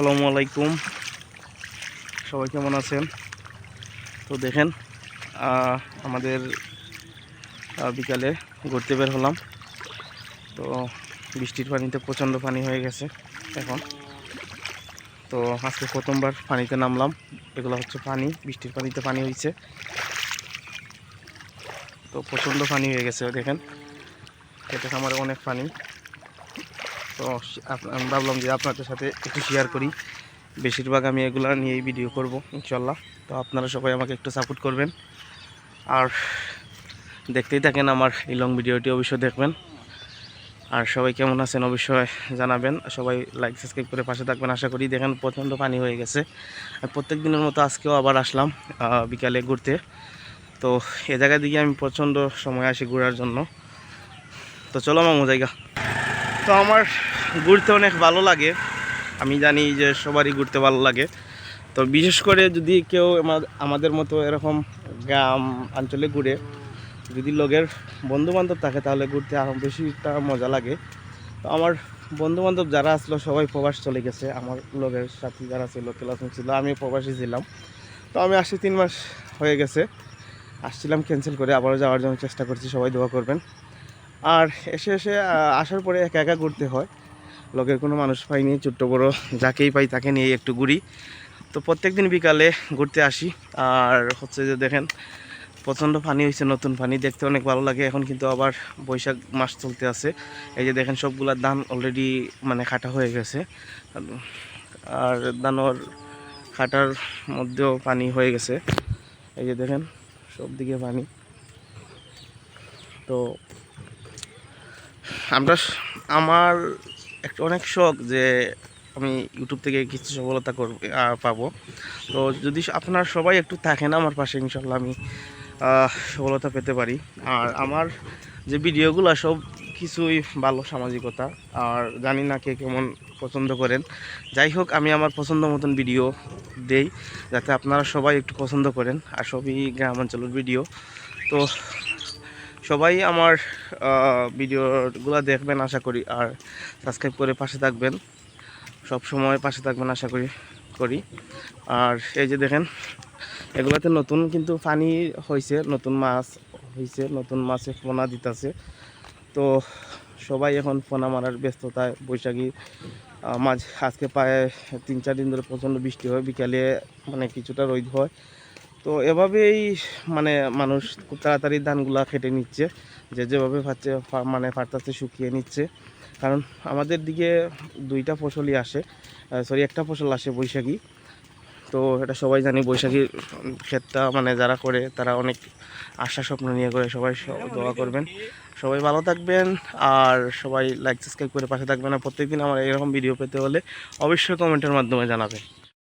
আসসালামু আলাইকুম। সবাই কেমন আছেন? তো দেখেন আমাদের বিকালে ঘুরতে বের হলাম। তো বৃষ্টির পানিতে প্রচণ্ড পানি হয়ে গেছে এখন। তো আজকে প্রথমবার পানিতে নামলাম। এগুলো হচ্ছে পানি, বৃষ্টির পানিতে পানি হয়েছে তো প্রচণ্ড পানি হয়ে গেছে, দেখেন। এটা আমার অনেক পানি। তো আমি ভাবলাম যে আপনাদের সাথে একটু শেয়ার করি। বেশিরভাগ আমি এগুলো নিয়েই ভিডিও করব ইনশাল্লাহ তো আপনারা সবাই আমাকে একটু সাপোর্ট করবেন। আর দেখতেই থাকেন আমার এই লং ভিডিওটি অবশ্যই দেখবেন। আর সবাই কেমন আছেন অবশ্যই জানাবেন। সবাই লাইক সাবস্ক্রাইব করে পাশে থাকবেন, আশা করি দেখেন প্রচণ্ড পানি হয়ে গেছে। আর প্রত্যেক দিনের মতো আজকেও আবার আসলাম বিকালে ঘুরতে। তো এ জায়গা দিকে আমি প্রচণ্ড সময় আসি ঘোরার জন্য। তো চলো মামু, জায়গা। তো আমার ঘুরতে অনেক ভালো লাগে। আমি জানি যে সবারই ঘুরতে ভালো লাগে। তো বিশেষ করে যদি কেউ আমা- আমাদের মতো এরকম গ্রাম অঞ্চলে ঘুরে, যদি লোকের বন্ধু বান্ধব থাকে তাহলে ঘুরতে আরও বেশিটা মজা লাগে। তো আমার বন্ধু বান্ধব যারা আসলো, সবাই প্রবাস চলে গেছে। আমার লোকের সাথে যারা ছিল, ক্লাসমেট ছিল আমি প্রবাসী ছিলাম। তো আমি আসি তিন মাস হয়ে গেছে। আসছিলাম ক্যান্সেল করে আবারও যাওয়ার জন্য চেষ্টা করছি। সবাই দোয়া করবেন। আর এসে এসে আসার পরে একা একা ঘুরতে হয়। লোকের কোনো মানুষ পাইনি, ছোট্ট বড় যাকেই পাই তাকে নিয়ে একটু ঘুরি। তো প্রত্যেক দিন বিকালে ঘুরতে আসি। আর হচ্ছে যে দেখেন, প্রচণ্ড পানি হয়েছে নতুন পানি। দেখতে অনেক ভালো লাগে। এখন কিন্তু আবার বৈশাখ মাস চলতে আছে। এই যে দেখেন সবগুলার ধান অলরেডি মানে কাটা হয়ে গেছে। আর ধানর কাটার মধ্যেও পানি হয়ে গেছে। এই যে দেখেন সব দিকে পানি। তো আমরা আমার একটা অনেক শখ যে আমি ইউটিউব থেকে কিছু সফলতা করব পাবো। তো যদি আপনার সবাই একটু থাকেন আমার পাশে ইনশাল্লাহ আমি সফলতা পেতে পারি। আর আমার যে ভিডিওগুলো সব কিছুই ভালো সামাজিকতা, আর জানি না কে কেমন পছন্দ করেন। যাই হোক, আমি আমার পছন্দ মতন ভিডিও দেই, যাতে আপনারা সবাই একটু পছন্দ করেন, আর সবই গ্রামাঞ্চলের ভিডিও। তো সবাই আমার ভিডিওগুলো দেখবেন আশা করি, আর সাবস্ক্রাইব করে পাশে থাকবেন। সব সময় পাশে থাকবেন আশা করি করি। আর এই যে দেখেন, এগুলোতে নতুন কিন্তু পানি হয়েছে নতুন মাছ হয়েছে নতুন মাছে পোনা দিতেছে। তো সবাই এখন পোনা মারার ব্যস্ততায়, বৈশাখী মাঝ, আজকে প্রায় তিন চার দিন ধরে প্রচণ্ড বৃষ্টি হয়, বিকালে মানে কিছুটা রোদ হয়। তো এভাবেই মানে মানুষ খুব তাড়াতাড়ি ধানগুলা কেটে নিচ্ছে, যে যেভাবে পাচ্ছে মানে ফাটতাছে, শুকিয়ে নিচ্ছে। কারণ আমাদের দিকে দুইটা ফসলই আসে সরি একটা ফসল আসে বৈশাখী। তো এটা সবাই জানি বৈশাখী ক্ষেতটা মানে যারা করে, তারা অনেক আশা স্বপ্ন নিয়ে করে, সবাই দোয়া করবেন। সবাই ভালো থাকবেন, আর সবাই লাইক সাবস্ক্রাইব করে পাশে থাকবেন। আর প্রত্যেকদিন আমার এরকম ভিডিও পেতে হলে অবশ্যই কমেন্টের মাধ্যমে জানাবেন।